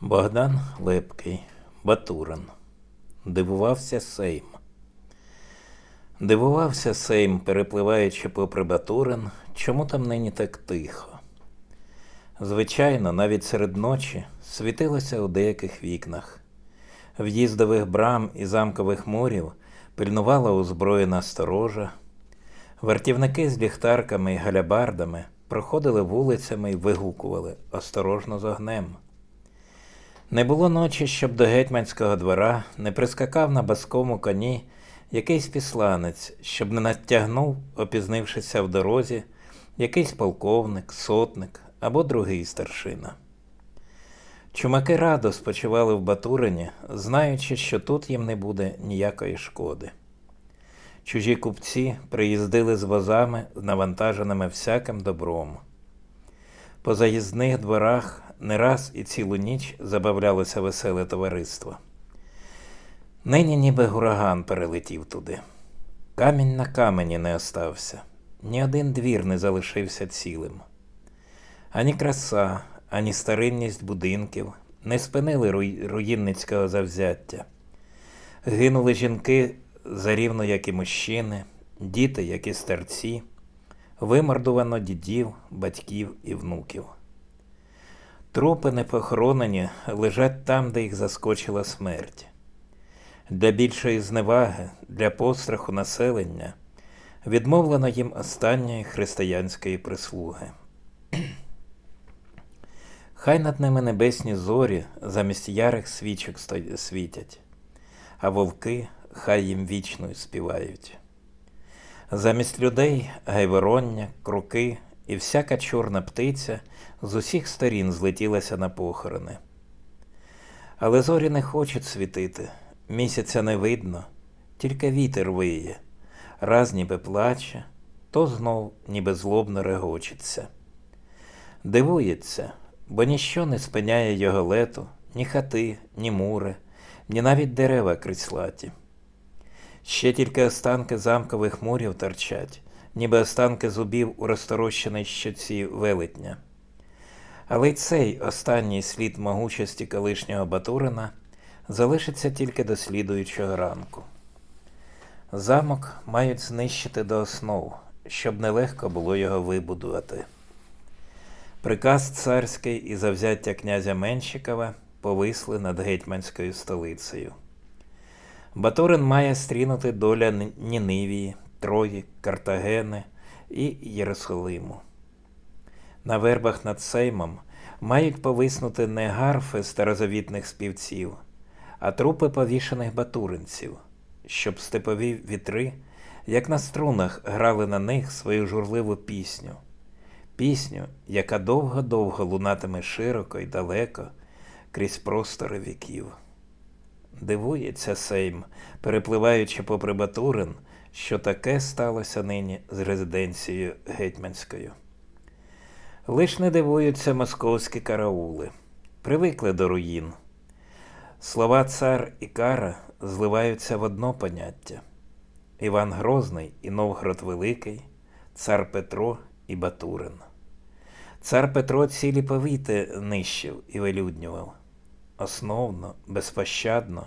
Богдан Лепкий, Батурин. Дивувався Сейм. Дивувався Сейм, перепливаючи попри Батурин, чому там нині так тихо. Звичайно, навіть серед ночі світилося у деяких вікнах. В'їздових брам і замкових мурів пильнувала озброєна сторожа. Вартівники з ліхтарками і галябардами проходили вулицями і вигукували осторожно з огнем. Не було ночі, щоб до гетьманського двора не прискакав на баскому коні якийсь післанець, щоб не натягнув, опізнившися в дорозі, якийсь полковник, сотник або другий старшина. Чумаки радо спочивали в Батурині, знаючи, що тут їм не буде ніякої шкоди. Чужі купці приїздили з возами, навантаженими всяким добром. По заїзних дворах не раз і цілу ніч забавлялося веселе товариство. Нині ніби гураган перелетів туди. Камінь на камені не остався, ні один двір не залишився цілим. Ані краса, ані старинність будинків не спинили руїнницького завзяття. Гинули жінки зарівно, як і мужчини, діти, як і старці, вимордувано дідів, батьків і внуків. Трупи непохоронені лежать там, де їх заскочила смерть. Для більшої зневаги, для постраху населення відмовлено їм останньої християнської прислуги. Хай над ними небесні зорі замість ярих свічок світять, а вовки хай їм вічною співають. Замість людей гайвороння, круки і всяка чорна птиця з усіх сторін злетілася на похорони. Але зорі не хочуть світити, місяця не видно, тільки вітер виє, раз ніби плаче, то знов ніби злобно регочеться. Дивується, бо ніщо не спиняє його лету, ні хати, ні мури, ні навіть дерева крислаті. Ще тільки останки замкових мурів торчать, ніби останки зубів у розторощеній щоці велетня. Але й цей останній слід могучості колишнього Батурина залишиться тільки до слідуючого ранку. Замок мають знищити до основ, щоб нелегко було його вибудувати. Приказ царський і завзяття князя Меншикова повисли над гетьманською столицею. Батурин має стрінути доля Нінивії, Трої, Картагени і Єрусалиму. На вербах над Сеймом мають повиснути не гарфи старозавітних співців, а трупи повішених батуринців, щоб степові вітри, як на струнах, грали на них свою журливу пісню. Пісню, яка довго-довго лунатиме широко і далеко крізь простори віків. Дивується Сейм, перепливаючи попри Батурин, що таке сталося нині з резиденцією гетьманською. Лиш не дивуються московські караули, привикли до руїн. Слова цар і кара зливаються в одно поняття. Іван Грозний і Новгород Великий, цар Петро і Батурин. Цар Петро цілі повіти нищив і вилюднював. Основно, безпощадно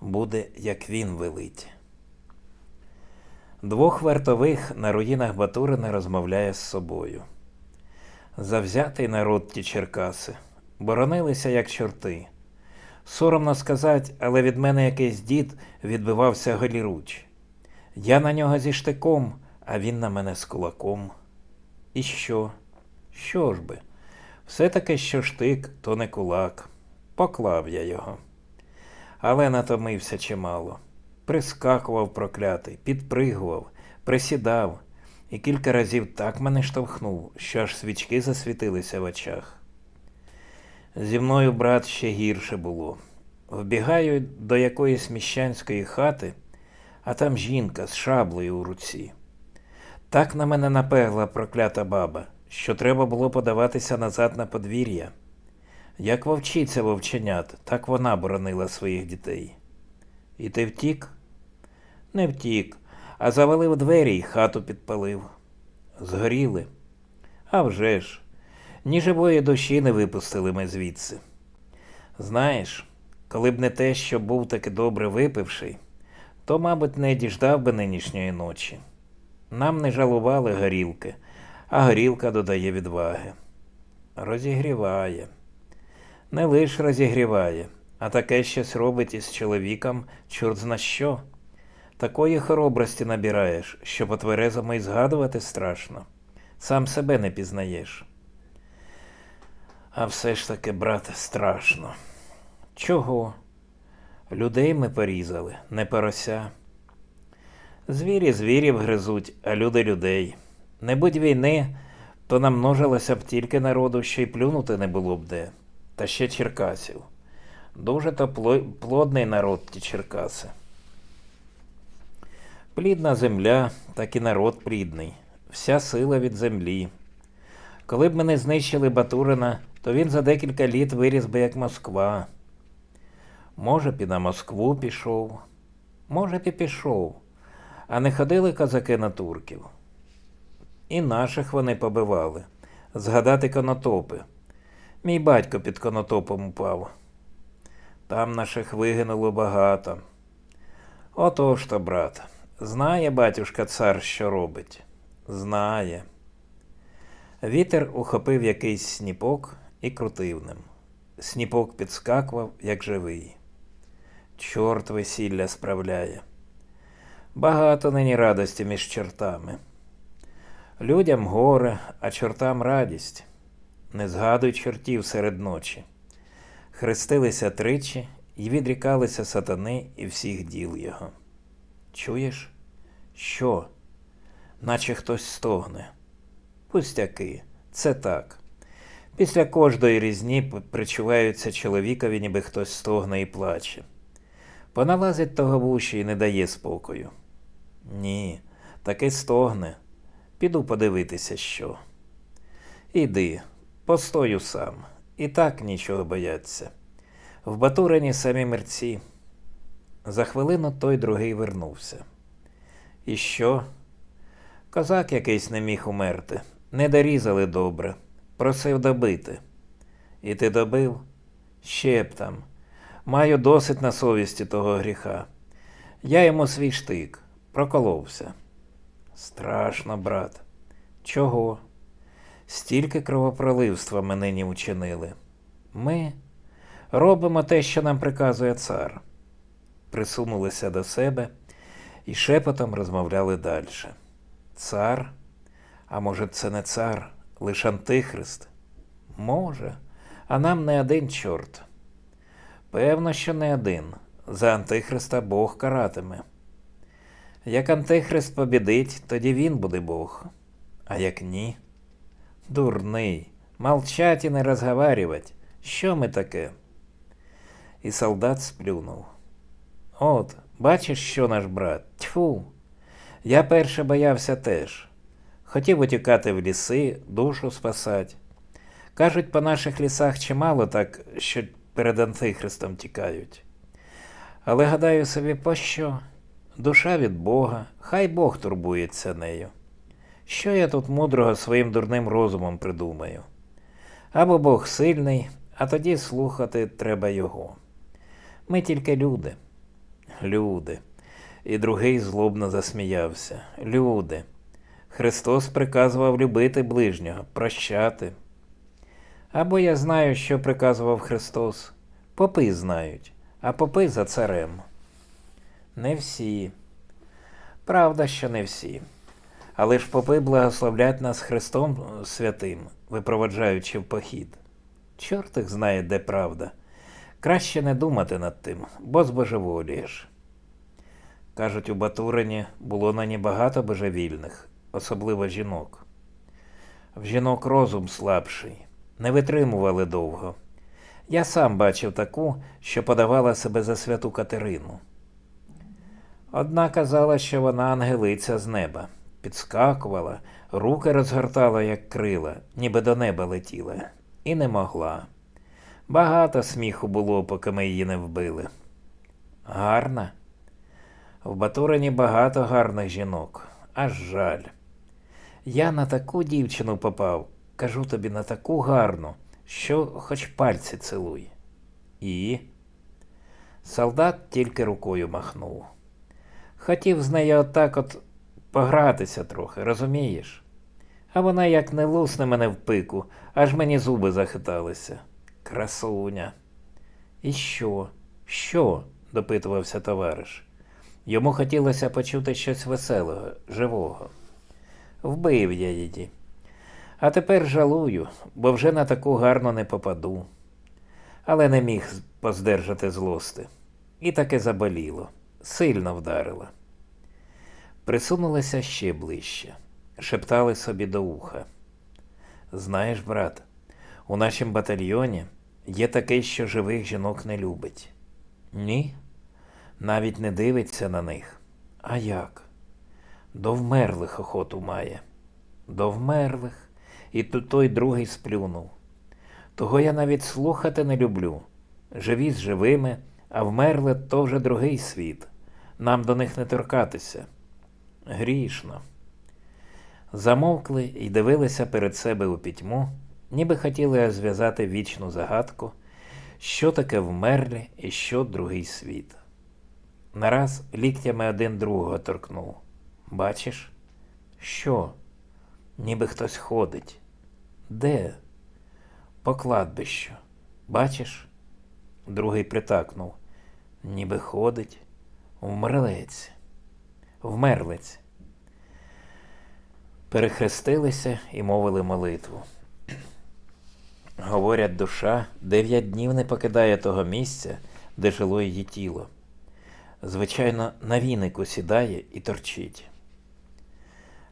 буде, як він велить. Двох вартових на руїнах Батурина розмовляє з собою. Завзятий народ ті Черкаси, боронилися, як чорти. Соромно сказать, але від мене якийсь дід відбивався голіруч. Я на нього зі штиком, а він на мене з кулаком. І що? Що ж би? Все таки, що штик, то не кулак. Поклав я його. Але натомився чимало. Прискакував проклятий, підпригував, присідав і кілька разів так мене штовхнув, що аж свічки засвітилися в очах. Зі мною, брат, ще гірше було. Вбігаю до якоїсь міщанської хати, а там жінка з шаблею у руці. Так на мене напегла проклята баба, що треба було подаватися назад на подвір'я. Як вовчиця вовченят, так вона боронила своїх дітей. І ти втік? Не втік, а завалив двері й хату підпалив. Згоріли. А вже ж, ні живої душі не випустили ми звідси. Знаєш, коли б не те, що був таки добре випивший, то, мабуть, не діждав би нинішньої ночі. Нам не жалували горілки, а горілка додає відваги. Розігріває. Не лиш розігріває, а таке щось робить із чоловіком чорт зна що. Такої хоробрості набираєш, що по тверезому й згадувати страшно. Сам себе не пізнаєш. А все ж таки, брате, страшно. Чого? Людей ми порізали, не порося. Звірі звірів гризуть, а люди людей. Не будь війни, то намножилося б тільки народу, що й плюнути не було б де. Та ще черкасів. Дуже то плодний народ ті Черкаси. Плідна земля, так і народ плідний, вся сила від землі. Коли б ми не знищили Батурина, то він за декілька літ виріс би як Москва. Може б і на Москву пішов, може б і пішов, а не ходили козаки на турків. І наших вони побивали. Згадати конотопи. Мій батько під конотопом упав. Там наших вигинуло багато. Отож то, брат, знає батюшка цар, що робить. Знає. Вітер ухопив якийсь сніпок і крутив ним. Сніпок підскакував, як живий. Чорт весілля справляє. Багато нині радості між чортами. Людям горе, а чортам радість. Не згадуй чортів серед ночі. Хрестилися тричі і відрікалися сатани і всіх діл його. Чуєш? Що? Наче хтось стогне. Пустяки, це так. Після кожної різні причуваються чоловікові, ніби хтось стогне і плаче. Поналазить того в і не дає спокою. Ні, таки стогне. Піду подивитися, що. Іди, постою сам. І так нічого бояться. В Батурині самі мерці. За хвилину той другий вернувся. І що? Козак якийсь не міг умерти. Не дорізали добре. Просив добити. І ти добив? Ще б там. Маю досить на совісті того гріха. Я йому свій штик, проколовся. Страшно, брат. Чого? Стільки кровопроливства ми нині учинили. Ми робимо те, що нам приказує цар. Присунулися до себе і шепотом розмовляли далі. Цар? А може, це не цар, лише антихрист? Може, а нам не один чорт. Певно, що не один. За антихриста Бог каратиме. Як антихрист побідить, тоді він буде Бог. А як ні? Дурний, молчать і не розговарювать. Що ми таке? І солдат сплюнув. От, бачиш, що наш брат? Тьфу. Я перше боявся теж. Хотів утікати в ліси, душу спасать. Кажуть, по наших лісах чимало так, що перед антихристом тікають. Але гадаю собі, пощо? Душа від Бога, хай Бог турбується нею. Що я тут мудрого своїм дурним розумом придумаю? Або Бог сильний, а тоді слухати треба його. Ми тільки люди. Люди. І другий злобно засміявся. Люди. Христос приказував любити ближнього, прощати. Або я знаю, що приказував Христос. Попи знають, а попи за царем. Не всі. Правда, що не всі. Але ж попи благословлять нас Христом святим, випроваджаючи в похід. Чорт їх знає, де правда. Краще не думати над тим, бо збожеволієш. Кажуть, у Батурині було нині багато божевільних, особливо жінок. В жінок розум слабший, не витримували довго. Я сам бачив таку, що подавала себе за святу Катерину. Одна казала, що вона ангелиця з неба, підскакувала, руки розгортала, як крила, ніби до неба летіла, і не могла. Багато сміху було, поки ми її не вбили. Гарна? В Батурині багато гарних жінок, аж жаль. Я на таку дівчину попав, кажу тобі на таку гарну, що хоч пальці цілуй. І. Солдат тільки рукою махнув. Хотів з нею отак от погратися трохи, розумієш? А вона як не лусне мене в пику, аж мені зуби захиталися. Красуня. І що? Що? допитувався товариш. Йому хотілося почути щось веселого, живого. Вбив я її. А тепер жалую, бо вже на таку гарно не попаду. Але не міг поздержати злости. І таке заболіло, сильно вдарило. Присунулися ще ближче, шептали собі до уха. Знаєш, брат, у нашому батальйоні є такий, що живих жінок не любить. Ні? Навіть не дивиться на них. А як? До вмерлих охоту має. До вмерлих. І тут той другий сплюнув. Того я навіть слухати не люблю. Живі з живими, а вмерли то вже другий світ. Нам до них не торкатися. Грішно. Замовкли і дивилися перед себе у пітьму, ніби хотіли зв'язати вічну загадку, що таке вмерлі і що другий світ. Нараз ліктями один другого торкнув. Бачиш? Що? Ніби хтось ходить. Де? По кладбищу. Бачиш? Другий притакнув. Ніби ходить. Вмерлець. Вмерлець. Перехрестилися і мовили молитву. Говорять, душа дев'ять днів не покидає того місця, де жило її тіло. Звичайно, на вінику сідає і торчить.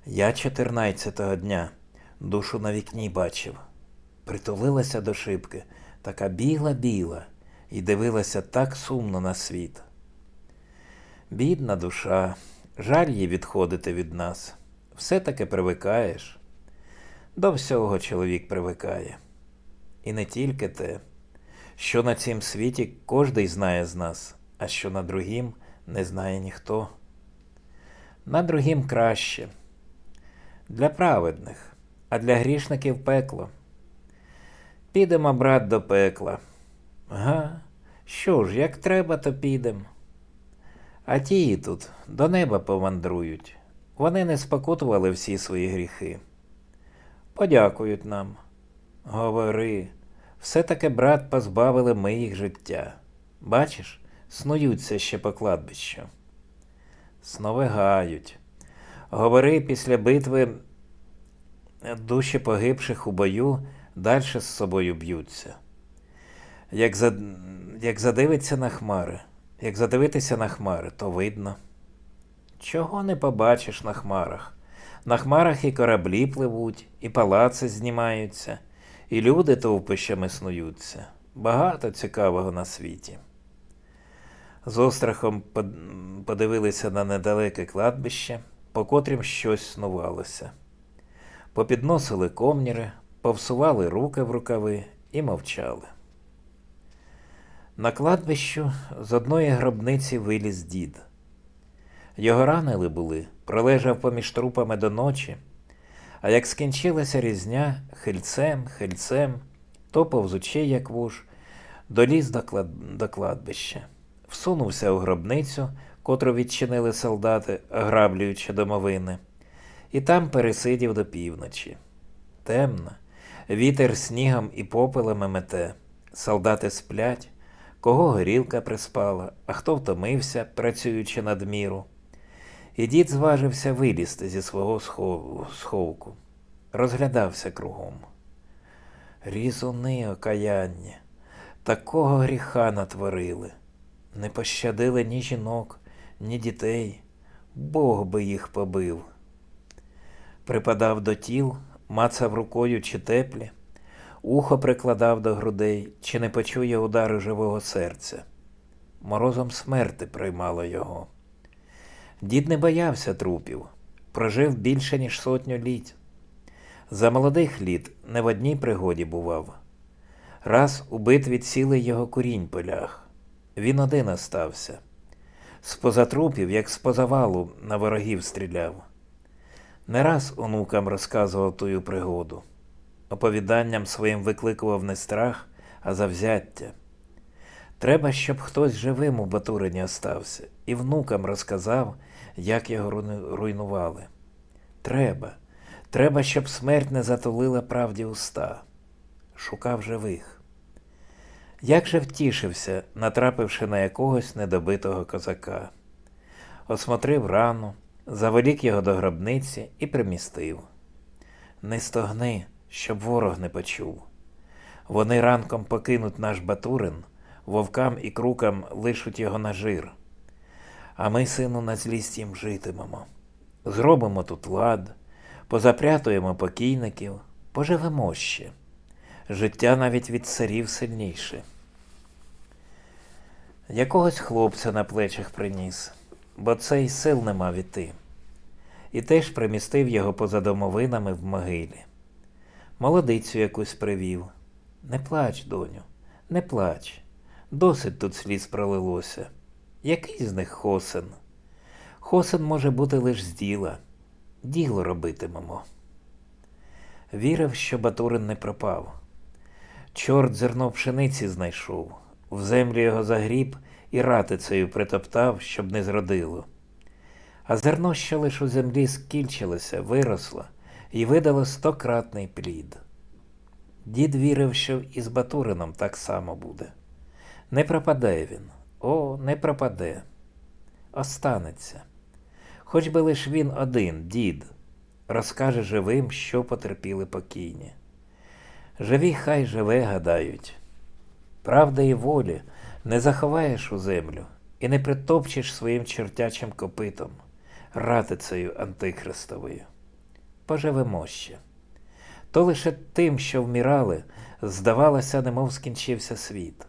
Я чотирнадцятого дня душу на вікні бачив. Притулилася до шибки, така біла-біла, і дивилася так сумно на світ. Бідна душа, жаль їй відходити від нас. Все-таки привикаєш. До всього чоловік привикає. І не тільки те, що на цім світі кожний знає з нас, а що на другім не знає ніхто. На другім краще. Для праведних, а для грішників пекло. Підемо, брат, до пекла. Га, що ж, як треба, то підем. А ті тут до неба повандрують. Вони не спокутували всі свої гріхи. Подякують нам. Говори, все-таки, брат, позбавили ми їх життя. Бачиш, снуються ще по кладбищу. Сновигають. Говори, після битви душі погибших у бою далі з собою б'ються. Як, за... як задивиться на хмари, як задивитися на хмари, то видно. Чого не побачиш на хмарах? На хмарах і кораблі пливуть, і палаци знімаються, і люди товпищами снуються. Багато цікавого на світі. З острахом подивилися на недалеке кладбище, по котрім щось снувалося. Попідносили комніри, повсували руки в рукави і мовчали. На кладбищу з одної гробниці виліз дід. Його ранили були, пролежав поміж трупами до ночі, а як скінчилася різня хильцем, хильцем, то повзучи, як вуж, доліз до, клад... до кладбища, всунувся у гробницю, котру відчинили солдати, ограблюючи домовини, і там пересидів до півночі. Темно, вітер снігом і попелами мете, солдати сплять, кого горілка приспала, а хто втомився, працюючи надміру. І дід зважився вилізти зі свого сховку, розглядався кругом. Різуни окаяння, такого гріха натворили, не пощадили ні жінок, ні дітей, Бог би їх побив. Припадав до тіл, мацав рукою чи теплі, ухо прикладав до грудей, чи не почує удару живого серця. Морозом смерти приймало його. Дід не боявся трупів, прожив більше, ніж сотню літ. За молодих літ не в одній пригоді бував. Раз у битві цілий його курінь полях. Він один остався. З-поза трупів, як з поза валу, на ворогів стріляв. Не раз онукам розказував тую пригоду. Оповіданням своїм викликував не страх, а завзяття. Треба, щоб хтось живим у Батурині остався і внукам розказав, як його руйнували. Треба, треба, щоб смерть не затулила правді уста. Шукав живих. Як же втішився, натрапивши на якогось недобитого козака. Осмотрив рану, заволік його до гробниці і примістив. Не стогни, щоб ворог не почув. Вони ранком покинуть наш Батурин, вовкам і крукам лишуть його на жир. А ми, сину, на злість їм житимемо. Зробимо тут лад, позапрятуємо покійників, поживемо ще. Життя навіть від царів сильніше. Якогось хлопця на плечах приніс, бо цей сил не мав. І теж примістив його поза домовинами в могилі. Молодицю якусь привів. Не плач, доню, не плач. Досить тут сліз пролилося. Який з них хосен? Хосен може бути лиш з діла. Діло робитимемо. Вірив, що Батурин не пропав. Чорт зерно пшениці знайшов, в землю його загріб і ратицею притоптав, щоб не зродило. А зерно, що лиш у землі скільчилося, виросло і видало стократний плід. Дід вірив, що і з Батурином так само буде. Не пропаде він, о, не пропаде. Останеться. Хоч би лиш він один, дід, розкаже живим, що потерпіли покійні. Живі хай живе, гадають. Правда і волі не заховаєш у землю і не притопчеш своїм чертячим копитом, ратицею антихристовою. Поживемо ще. То лише тим, що вмирали, здавалося, немов скінчився світ.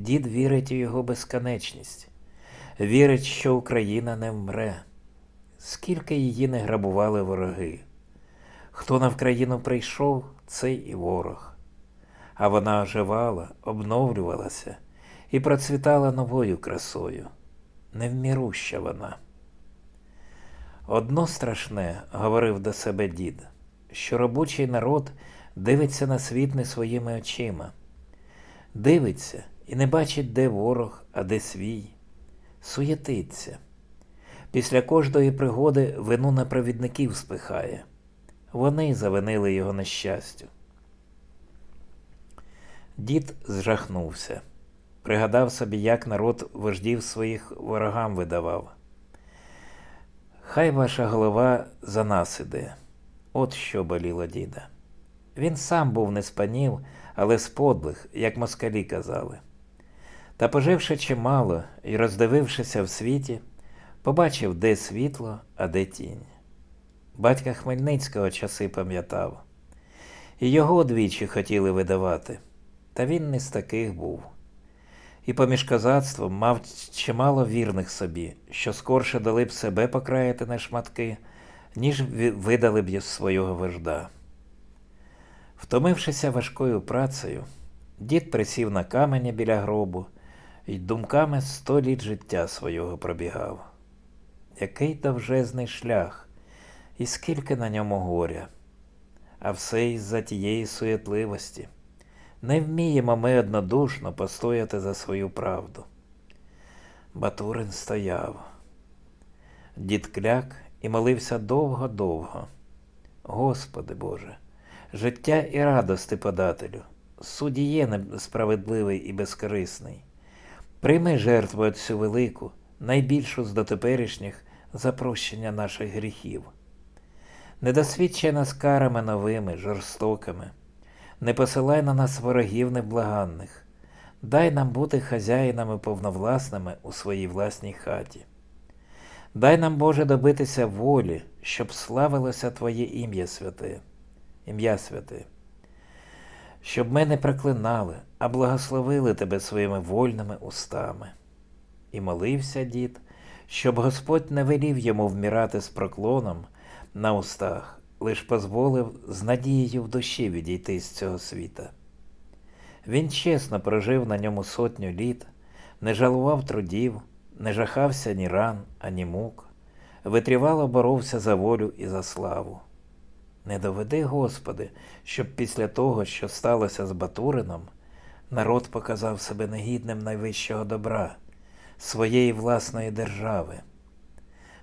Дід вірить у його безконечність, вірить, що Україна не вмре. Скільки її не грабували вороги. Хто на Вкраїну прийшов, цей і ворог. А вона оживала, обновлювалася і процвітала новою красою. Невміруща вона. Одно страшне, говорив до себе дід, що робочий народ дивиться на світ не своїми очима. Дивиться і не бачить, де ворог, а де свій. Суєтиться. Після кожної пригоди вину на провідників спихає. Вони завинили його нещастю. Дід зжахнувся, пригадав собі, як народ вождів своїх ворогам видавав. Хай ваша голова за нас іде. От що боліло діда. Він сам був не з панів, але з подлих, як москалі казали. Та поживши чимало і роздивившися в світі, побачив, де світло, а де тінь. Батька Хмельницького часи пам'ятав, і його двічі хотіли видавати, та він не з таких був. І поміж козацтвом мав чимало вірних собі, що скорше дали б себе покраяти на шматки, ніж видали б свого вожда. Втомившися важкою працею, дід присів на камені біля гробу і думками сто літ життя свого пробігав. Який довжезний шлях, і скільки на ньому горя, а все із-за тієї суєтливості. Не вміємо ми однодушно постояти за свою правду. Батурин стояв. Дід кляк і молився довго-довго. Господи Боже, життя і радости подателю, судіє справедливий і безкорисний. Прийми жертву оцю велику, найбільшу з дотеперішніх за прощення наших гріхів. Не досвідчай нас карами новими, жорстокими, не посилай на нас ворогів неблаганних, дай нам бути хазяїнами повновласними у своїй власній хаті. Дай нам, Боже, добитися волі, щоб славилося Твоє ім'я святе, ім'я святе, щоб ми не проклинали, а благословили Тебе своїми вольними устами. І молився дід, щоб Господь не велів йому вмирати з проклоном на устах, лиш дозволив з надією в душі відійти з цього світа. Він чесно прожив на ньому сотню літ, не жалував трудів, не жахався ні ран, ані мук, витривало боровся за волю і за славу. Не доведи, Господи, щоб після того, що сталося з Батурином, Народ показав себе негідним найвищого добра, своєї власної держави.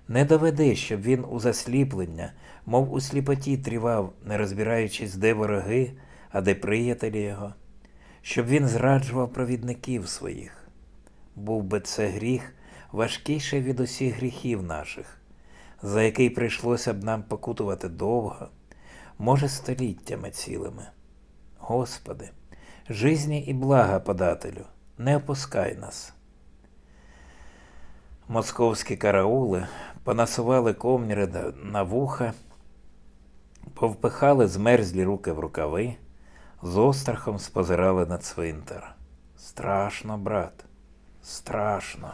Не доведи, щоб він у засліплення, мов у сліпоті трівав, не розбираючись, де вороги, а де приятелі його, щоб він зраджував провідників своїх. Був би це гріх важкіший від усіх гріхів наших, за який прийшлося б нам покутувати довго, може, століттями цілими. Господи, жизні і блага подателю, не опускай нас. Московські караули понасували комніри на- вуха, повпихали змерзлі руки в рукави, з острахом спозирали на цвинтар. Страшно, брат, страшно.